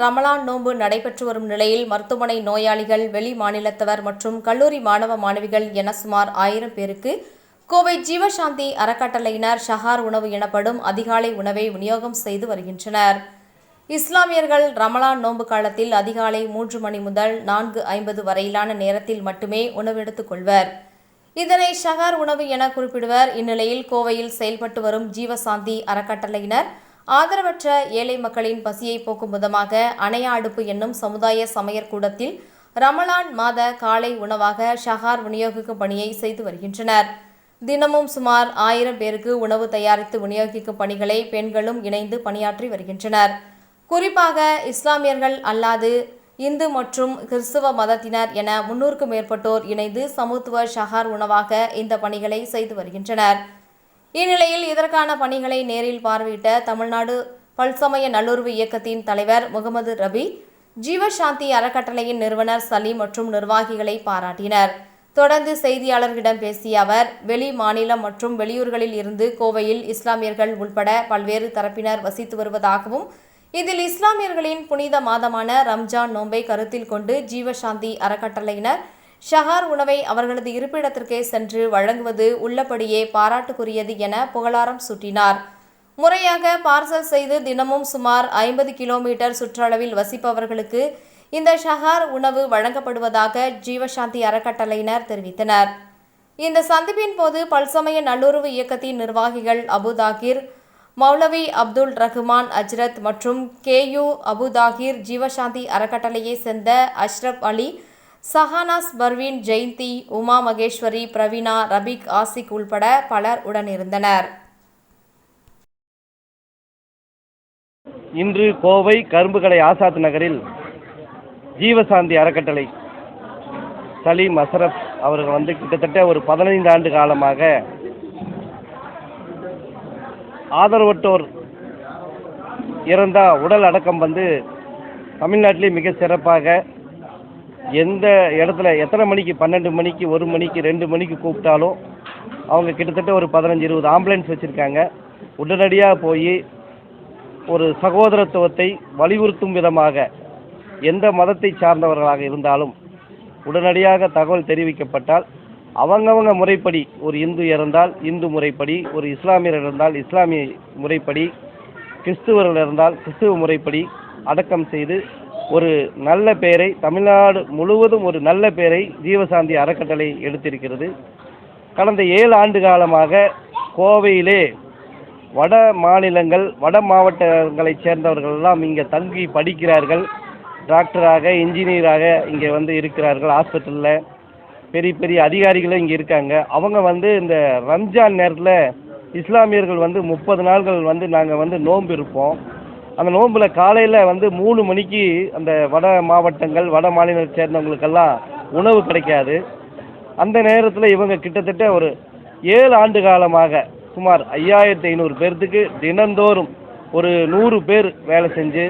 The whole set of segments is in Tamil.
ரமலான் நோன்பு நடைபெற்று வரும் நிலையில் மருத்துவமனை நோயாளிகள் வெளி மாநிலத்தவர் மற்றும் கல்லூரி மாணவ மாணவிகள் என சுமார் ஆயிரம் பேருக்கு கோவை ஜீவசாந்தி அறக்கட்டளையினர் ஷஹார் உணவு எனப்படும் அதிகாலை உணவை விநியோகம் செய்து வருகின்றனர். இஸ்லாமியர்கள் ரமலான் நோன்பு காலத்தில் அதிகாலை மூன்று மணி முதல் நான்கு ஐம்பது வரையிலான நேரத்தில் மட்டுமே உணவெடுத்துக் கொள்வர். இதனை ஷஹார் உணவு என குறிப்பிடுவர். இந்நிலையில் கோவையில் செயல்பட்டு வரும் ஜீவசாந்தி அறக்கட்டளையினர் ஆதரவற்ற ஏழை மக்களின் பசியை போக்கும் விதமாக அணையா அடுப்பு என்னும் சமுதாய சமையற்கூடத்தில் ரமலான் மாத காலை உணவாக ஷஹார் விநியோகிக்கும் பணியை செய்து வருகின்றனர். தினமும் சுமார் ஆயிரம் பேருக்கு உணவு தயாரித்து விநியோகிக்கும் பணிகளை பெண்களும் இணைந்து பணியாற்றி வருகின்றனர். குறிப்பாக இஸ்லாமியர்கள் அல்லாது இந்து மற்றும் கிறிஸ்துவ மதத்தினர் என முன்னூறுக்கும் மேற்பட்டோர் இணைந்து சமத்துவ ஷஹார் உணவாக இந்த பணிகளை செய்து வருகின்றனர். இந்நிலையில் இதற்கான பணிகளை நேரில் பார்வையிட்ட தமிழ்நாடு பல்சமய நல்லுறவு இயக்கத்தின் தலைவர் முகமது ரபி ஜீவசாந்தி அறக்கட்டளையின் நிறுவனர் சலீம் மற்றும் நிர்வாகிகளை பாராட்டினர். தொடர்ந்து செய்தியாளர்களிடம் பேசிய அவர் வெளி மாநிலம் மற்றும் வெளியூர்களில் இருந்து கோவையில் இஸ்லாமியர்கள் உள்பட பல்வேறு தரப்பினர் வசித்து வருவதாகவும் இதில் இஸ்லாமியர்களின் புனித மாதமான ரம்ஜான் நோன்பை கருத்தில் கொண்டு ஜீவசாந்தி அறக்கட்டளையினர் ஷஹார் உணவை அவர்களது இருப்பிடத்திற்கே சென்று வழங்குவது உள்ளபடியே பாராட்டுக்குரியது என புகழாரம் சூட்டினார். முறையாக பார்சல் செய்து தினமும் சுமார் ஐம்பது கிலோமீட்டர் சுற்றளவில் வசிப்பவர்களுக்கு இந்த ஷஹார் உணவு வழங்கப்படுவதாக ஜீவசாந்தி அறக்கட்டளையினர் தெரிவித்தனர். இந்த சந்திப்பின் போது பல்சமய நல்லுறவு இயக்கத்தின் நிர்வாகிகள் அபுதாகிர் மௌலவி அப்துல் ரஹ்மான் அஜ்ரத் மற்றும் கேயு அபுதாகிர் ஜீவசாந்தி அறக்கட்டளையை சேர்ந்த அஷ்ரப் அலி சஹானாஸ் பர்வீன் ஜெயந்தி உமா மகேஸ்வரி பிரவீனா ரபிக் ஆசிக் உள்பட பலர் உடனிருந்தனர். இன்று கோவை கரும்புக்கடை ஆசாத் நகரில் ஜீவசாந்தி அறக்கட்டளை சலீம் அசரப் அவர்கள் வந்து கிட்டத்தட்ட ஒரு பதினைந்து ஆண்டு காலமாக ஆதரவற்றோர் இறந்தால் உடல் அடக்கம் வந்து தமிழ்நாட்டிலே மிக சிறப்பாக எந்த இடத்துல எத்தனை மணிக்கு பன்னெண்டு மணிக்கு ஒரு மணிக்கு ரெண்டு மணிக்கு கூப்பிட்டாலும் அவங்க கிட்டத்தட்ட ஒரு பதினஞ்சு இருபது ஆம்புலன்ஸ் வச்சுருக்காங்க. உடனடியாக போய் ஒரு சகோதரத்துவத்தை வலியுறுத்தும் விதமாக எந்த மதத்தை சார்ந்தவர்களாக இருந்தாலும் உடனடியாக தகவல் தெரிவிக்கப்பட்டால் அவங்கவங்க முறைப்படி ஒரு இந்து இறந்தால் இந்து முறைப்படி ஒரு இஸ்லாமியர் இருந்தால் இஸ்லாமிய முறைப்படி கிறிஸ்துவர்கள் இருந்தால் கிறிஸ்துவ முறைப்படி அடக்கம் செய்து ஒரு நல்ல பெயரை தமிழ்நாடு முழுவதும் ஒரு நல்ல பெயரை ஜீவசாந்தி அறக்கட்டளை எடுத்திருக்கிறது. கடந்த ஏழு ஆண்டு காலமாக கோவையிலே வட மாநிலங்கள் வட மாவட்டங்களைச் சேர்ந்தவர்கள் எல்லாம் இங்கே தங்கி படிக்கிறார்கள். டாக்டராக இன்ஜினியராக இங்கே வந்து இருக்கிறார்கள். ஹாஸ்பிட்டலில் பெரிய பெரிய அதிகாரிகளும் இங்கே இருக்காங்க. அவங்க வந்து இந்த ரம்ஜான் நேரத்தில் இஸ்லாமியர்கள் வந்து முப்பது நாள்கள் வந்து நாங்கள் வந்து நோன்பு இருப்போம் அந்த நோம்பில் காலையில் வந்து மூணு மணிக்கு அந்த வட மாவட்டங்கள் வட மாநிலத்தை சேர்ந்தவங்களுக்கெல்லாம் உணவு கிடைக்காது. அந்த நேரத்தில் இவங்க கிட்டத்தட்ட ஒரு ஏழு ஆண்டு காலமாக சுமார் ஐயாயிரத்தி ஐநூறு பேர்த்துக்கு தினந்தோறும் ஒரு நூறு பேர் வேலை செஞ்சு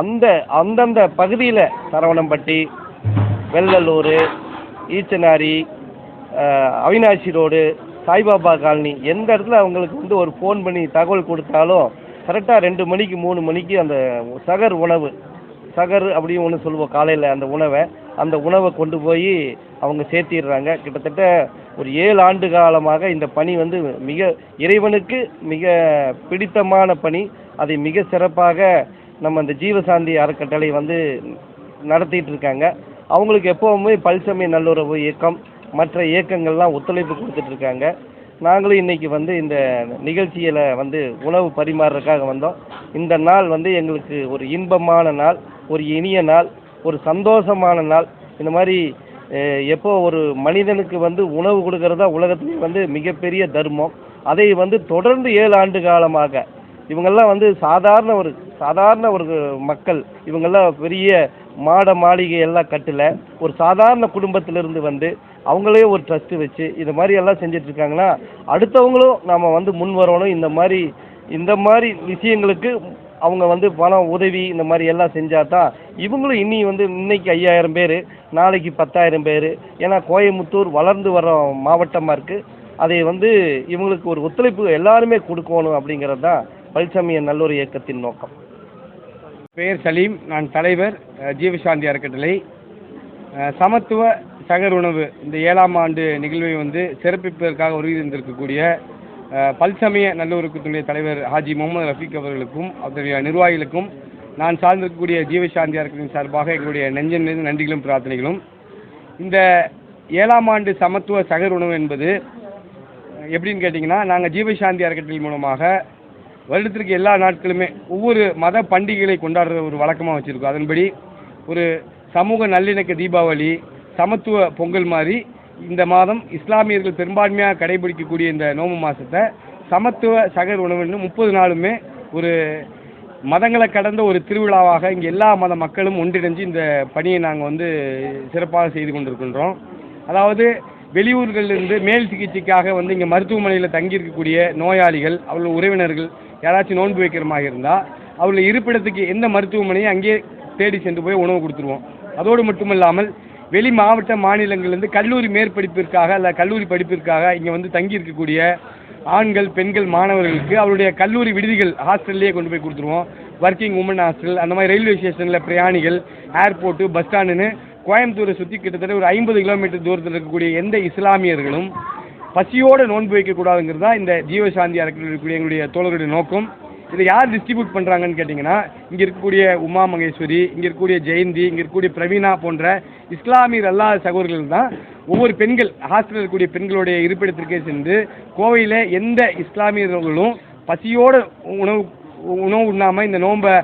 அந்த அந்தந்த பகுதியில் சரவணம்பட்டி வெள்ளலூர் ஈச்சனாரி அவினாசி ரோடு சாய்பாபா காலனி எந்த இடத்துல அவங்களுக்கு வந்து ஒரு ஃபோன் பண்ணி தகவல் கொடுத்தாலும் கரெக்டாக ரெண்டு மணிக்கு மூணு மணிக்கு அந்த சகர் உணவு சகர் அப்படின்னு ஒன்று சொல்லுவோம் காலையில் அந்த உணவை. அந்த உணவை கொண்டு போய் அவங்க சேர்த்திடுறாங்க. கிட்டத்தட்ட ஒரு ஏழு ஆண்டு காலமாக இந்த பணி வந்து மிக இறைவனுக்கு மிக பிடித்தமான பணி. அதை மிக சிறப்பாக நம்ம இந்த ஜீவசாந்தி அறக்கட்டளை வந்து நடத்திட்டு இருக்காங்க அவங்களுக்கு எப்போவுமே பல்சமய நல்லுறவு இயக்கம் மற்ற இயக்கங்கள்லாம் ஒத்துழைப்பு கொடுத்துட்டு இருக்காங்க நாங்களும் இன்னைக்கு வந்து இந்த நிகழ்ச்சியில் வந்து உணவு பரிமாறுறதுக்காக வந்தோம். இந்த நாள் வந்து எங்களுக்கு ஒரு இன்பமான நாள் ஒரு இனிய நாள் ஒரு சந்தோஷமான நாள். இந்த மாதிரி எப்போ ஒரு மனிதனுக்கு வந்து உணவு கொடுக்கறதா உலகத்திலே வந்து மிகப்பெரிய தர்மம். அதை வந்து தொடர்ந்து ஏழு ஆண்டு காலமாக இவங்கெல்லாம் வந்து சாதாரண ஒரு சாதாரண ஒரு மக்கள். இவங்கெல்லாம் பெரிய மாட மாளிகை எல்லாம் கட்டல. ஒரு சாதாரண குடும்பத்திலிருந்து வந்து அவங்களே ஒரு ட்ரஸ்ட்டு வச்சு இது மாதிரி எல்லாம் செஞ்சிட்ருக்காங்கன்னா அடுத்தவங்களும் நாம் வந்து முன் வரணும். இந்த மாதிரி இந்த மாதிரி விஷயங்களுக்கு அவங்க வந்து பணம் உதவி இந்த மாதிரி எல்லாம் செஞ்சால் தான் இவங்களும் இனி வந்து இன்னைக்கு ஐயாயிரம் பேர் நாளைக்கு பத்தாயிரம் பேர். ஏன்னா கோயமுத்தூர் வளர்ந்து வர மாவட்டமாக இருக்குது அதை வந்து இவங்களுக்கு ஒரு ஒத்துழைப்பு எல்லாருமே கொடுக்கணும் அப்படிங்கிறது தான் பல்சமய நல்லொரு இயக்கத்தின் நோக்கம். பெயர் சலீம் நான் தலைவர் ஜீவசாந்தி அறக்கட்டளை. சமத்துவ சகர் உணவு இந்த ஏழாம் ஆண்டு நிகழ்வை வந்து சிறப்பிப்பதற்காக வருகை தந்திருக்கக்கூடிய பல்சமய நல்லூருக்குத்துடைய தலைவர் ஹாஜி முகமது ரஃபீக் அவர்களுக்கும் அவருடைய நிர்வாகிகளுக்கும் நான் சார்ந்திருக்கக்கூடிய ஜீவசாந்தி அறக்கட்டளையின் சார்பாக எங்களுடைய நெஞ்சன் நன்றிகளும் பிரார்த்தனைகளும். இந்த ஏழாம் ஆண்டு சமத்துவ சகர் உணவு என்பது எப்படின்னு கேட்டிங்கன்னா நாங்கள் ஜீவசாந்தி அறக்கட்டளை மூலமாக வருடத்திற்கு எல்லா நாட்களுமே ஒவ்வொரு மத பண்டிகைகளை கொண்டாடுற ஒரு வழக்கமாக வச்சுருக்கோம். அதன்படி ஒரு சமூக நல்லிணக்க தீபாவளி சமத்துவ பொங்கல் மாதிரி இந்த மாதம் இஸ்லாமியர்கள் பெரும்பான்மையாக கடைபிடிக்கக்கூடிய இந்த நோம்பு மாதத்தை சமத்துவ சகர் உணவுன்னு முப்பது நாளுமே ஒரு மதங்களை கடந்த ஒரு திருவிழாவாக இங்கே எல்லா மத மக்களும் ஒன்றிணைஞ்சு இந்த பணியை நாங்கள் வந்து சிறப்பாக செய்து கொண்டிருக்கின்றோம். அதாவது வெளியூர்களிலிருந்து மேல் சிகிச்சைக்காக வந்து இங்கே மருத்துவமனையில் தங்கியிருக்கக்கூடிய நோயாளிகள் அவர்கள் உறவினர்கள் யாராச்சும் நோன்பு வைக்கிற மாதிரி இருந்தால் அவர்கள் இருப்பிடத்துக்கு எந்த மருத்துவமனையும் அங்கேயே தேடி சென்று போய் உணவு கொடுத்துருவோம். அதோடு மட்டுமல்லாமல் வெளி மாவட்ட மாநிலங்கள்லேருந்து கல்லூரி மேற்படிப்பிற்காக அல்ல கல்லூரி படிப்பிற்காக இங்கே வந்து தங்கி இருக்கக்கூடிய ஆண்கள் பெண்கள் மாணவர்களுக்கு அவருடைய கல்லூரி விடுதிகள் ஹாஸ்டல்லையே கொண்டு போய் கொடுத்துருவோம். ஒர்க்கிங் உமன் ஹாஸ்டல் அந்த மாதிரி ரயில்வே ஸ்டேஷனில் பிரயாணிகள் ஏர்போர்ட்டு பஸ் ஸ்டாண்டுன்னு கோயம்புத்தூரை சுற்றி கிட்டத்தட்ட ஒரு ஐம்பது கிலோமீட்டர் தூரத்தில் இருக்கக்கூடிய எந்த இஸ்லாமியர்களும் பசியோடு நோன்பு வைக்கக்கூடாதுங்கிறது தான் இந்த ஜீவசாந்தி அறக்கக்கூடிய இருக்கக்கூடிய எங்களுடைய தோழர்களுடைய நோக்கம். இதை யார் டிஸ்ட்ரிபியூட் பண்ணுறாங்கன்னு கேட்டிங்கன்னா இங்கே இருக்கக்கூடிய உமா மகேஸ்வரி இங்கே இருக்கக்கூடிய ஜெயந்தி இங்கே இருக்கக்கூடிய பிரவீனா போன்ற இஸ்லாமியர் அல்லாத சகோதரர்கள் தான் ஒவ்வொரு பெண்கள் ஹாஸ்டலில் இருக்கக்கூடிய பெண்களுடைய இருப்பிடத்திற்கே சென்று கோவையில் எந்த இஸ்லாமியர்களும் பசியோடு உணவு உணவு உண்ணாமல் இந்த நோன்பை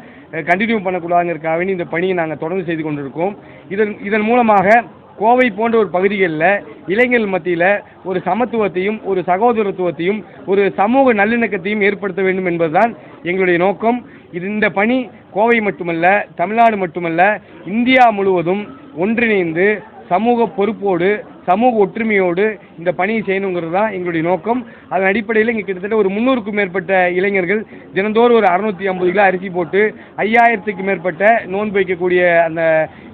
கண்டினியூ பண்ணக்கூடாதுங்கிறதுக்காக வேண்டி இந்த பணியை நாங்கள் தொடர்ந்து செய்து கொண்டிருக்கோம். இதன் இதன் மூலமாக கோவை போன்ற ஒரு பகுதிகளில் இளைஞர்கள் மத்தியில் ஒரு சமத்துவத்தையும் ஒரு சகோதரத்துவத்தையும் ஒரு சமூக நல்லிணக்கத்தையும் ஏற்படுத்த வேண்டும் என்பதுதான் எங்களுடைய நோக்கம். இது இந்த பணி கோவை மட்டுமல்ல தமிழ்நாடு மட்டுமல்ல இந்தியா முழுவதும் ஒன்றிணைந்து சமூக பொறுப்போடு சமூக ஒற்றுமையோடு இந்த பணியை செய்யணுங்கிறது தான் எங்களுடைய நோக்கம். அதன் அடிப்படையில் இங்கே கிட்டத்தட்ட ஒரு முந்நூறுக்கும் மேற்பட்ட இளைஞர்கள் தினந்தோறும் ஒரு அறுநூத்தி ஐம்பது கிலோ அரிசி போட்டு ஐயாயிரத்துக்கு மேற்பட்ட நோன்பு வைக்கக்கூடிய அந்த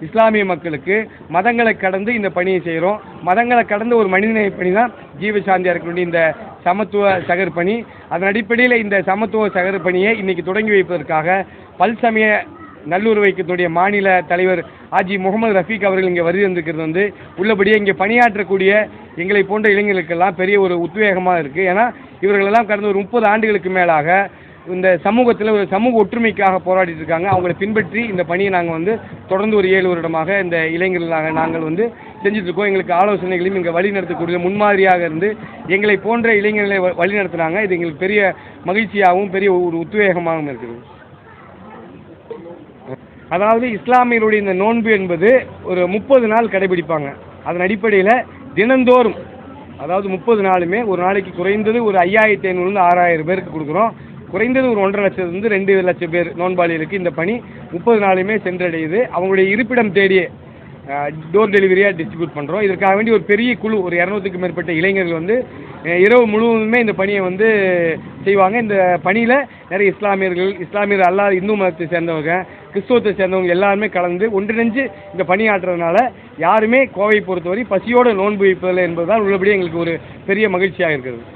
இஸ்லாமிய மக்களுக்கு மதங்களை கடந்து இந்த பணியை செய்கிறோம் மதங்களை கடந்த ஒரு மனிதநேய பணி தான் ஜீவசாந்தியாக இருக்கக்கூடிய இந்த சமத்துவ சகர் பணி. அதன் அடிப்படையில் இந்த சமத்துவ சகர் பணியை இன்னைக்கு தொடங்கி வைப்பதற்காக பல்சமய நல்லூர் வைக்கத்துடைய மாநில தலைவர் ஆஜி முகமது ரஃபீக் அவர்கள் இங்கே வருகை வந்திருக்கிறது வந்து உள்ளபடியே இங்கே பணியாற்றக்கூடிய எங்களை போன்ற இளைஞர்களுக்கெல்லாம் பெரிய ஒரு உத்வேகமாக இருக்குது ஏன்னா இவர்களெல்லாம் கடந்த ஒரு முப்பது ஆண்டுகளுக்கு மேலாக இந்த சமூகத்தில் ஒரு சமூக ஒற்றுமைக்காக போராடிட்டு இருக்காங்க. அவங்களை பின்பற்றி இந்த பணியை நாங்கள் வந்து தொடர்ந்து ஒரு ஏழு வருடமாக இந்த இளைஞர்களாக நாங்கள் வந்து செஞ்சுட்டு இருக்கோம். எங்களுக்கு ஆலோசனைகளையும் இங்கே வழி நடத்தக்கூடிய முன்மாதிரியாக இருந்து எங்களை போன்ற இளைஞர்களை வ- வழி நடத்துனாங்க இது எங்களுக்கு பெரிய மகிழ்ச்சியாகவும் பெரிய ஒரு உத்வேகமாகவும் இருக்குது. அதாவது இஸ்லாமியருடைய இந்த நோன்பு என்பது ஒரு முப்பது நாள் கடைபிடிப்பாங்க. அதன் அடிப்படையில் தினந்தோறும் அதாவது முப்பது நாளுமே ஒரு நாளைக்கு குறைந்தது ஒரு ஐயாயிரத்தி ஐநூறுலேருந்து ஆறாயிரம் பேருக்கு கொடுக்குறோம். குறைந்தது ஒரு ஒன்றரை லட்சத்துலேருந்து ரெண்டு லட்சம் பேர் நோன்பாளிகளுக்கு இந்த பணி முப்பது நாளுமே சென்றடையுது. அவங்களுடைய இருப்பிடம் தேடியே டோர் டெலிவரியாக டிஸ்ட்ரிபியூட் பண்ணுறோம் இதற்காக வேண்டி ஒரு பெரிய குழு ஒரு இரநூத்துக்கும் மேற்பட்ட இளைஞர்கள் வந்து இரவு முழுவதுமே இந்த பணியை வந்து செய்வாங்க. இந்த பணியில் நிறைய இஸ்லாமியர்கள் இஸ்லாமியர் அல்லாத இந்து மதத்தை சேர்ந்தவங்க கிறிஸ்துவத்தை சேர்ந்தவங்க எல்லாருமே கலந்து ஒன்றிணைஞ்சு இந்த பணியாற்றுறதுனால யாருமே கோவை பொறுத்தவரை பசியோடு நோன்பு வைப்பதில்லை என்பதுதான் உள்ளபடி எங்களுக்கு ஒரு பெரிய மகிழ்ச்சியாக இருக்கிறது.